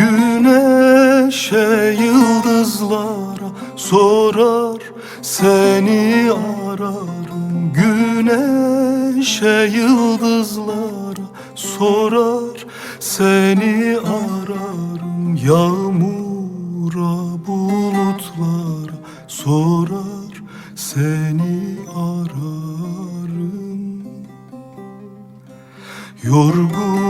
Güneşe yıldızlara sorar seni ararım. Güneşe yıldızlara sorar seni ararım. Yağmura bulutlara sorar seni ararım. Yorgunum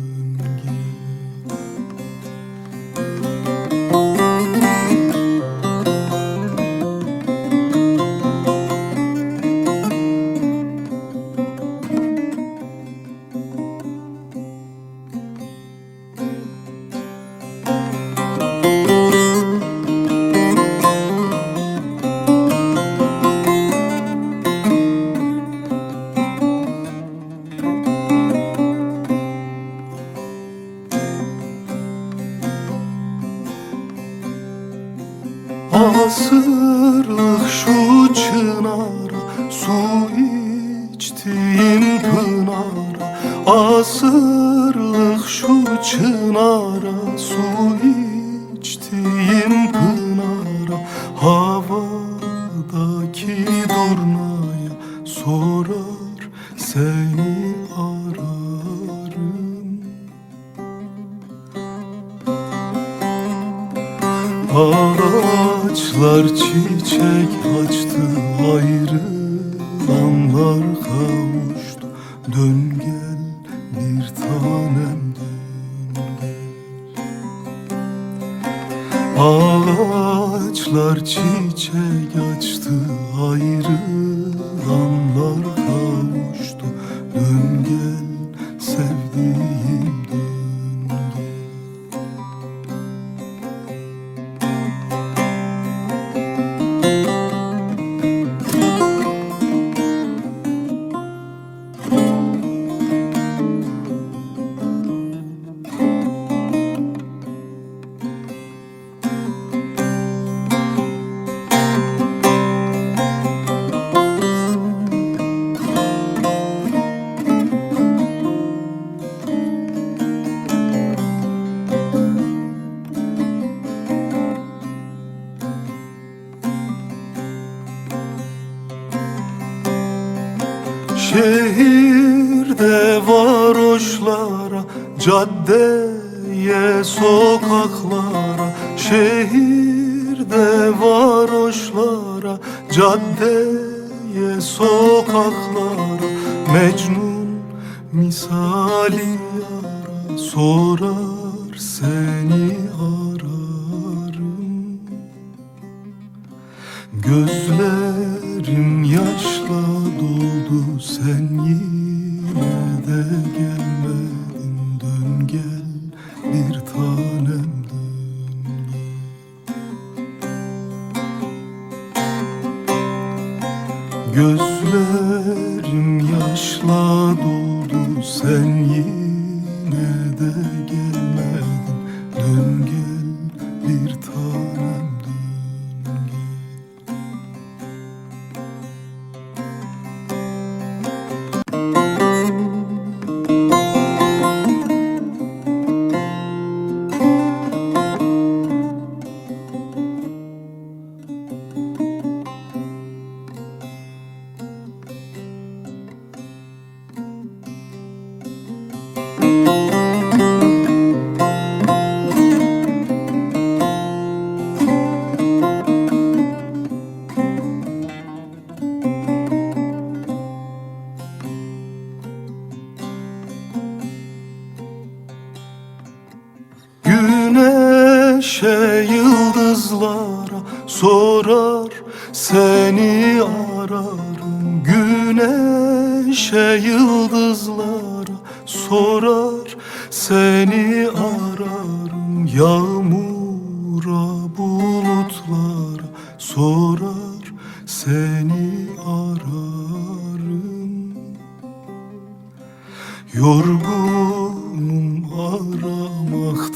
Havadaki durnaya Sorar seni ararım. Ağaçlar çiçek açtı ayrılanlar kavuştu. Dön gel bir tanem Ağaçlar çiçek açtı ayrılanlar kavuştu Şehirde varoşlara, caddeye, sokaklara Şehirde varoşlara, caddeye, sokaklara Mecnun misali yara, sorar seni ararım. Gözlerim sen yine de gelmedin. Dön gel bir tanem dön. Gözlerim yaşla doldu. Sen yine de gelmedin. Dön gel bir tanem Güneşe yıldızlara sorar Seni ararım. Güneşe yıldızlara sorar Seni ararım. Yağmura bulutlara sorar Seni ararım. Yorgun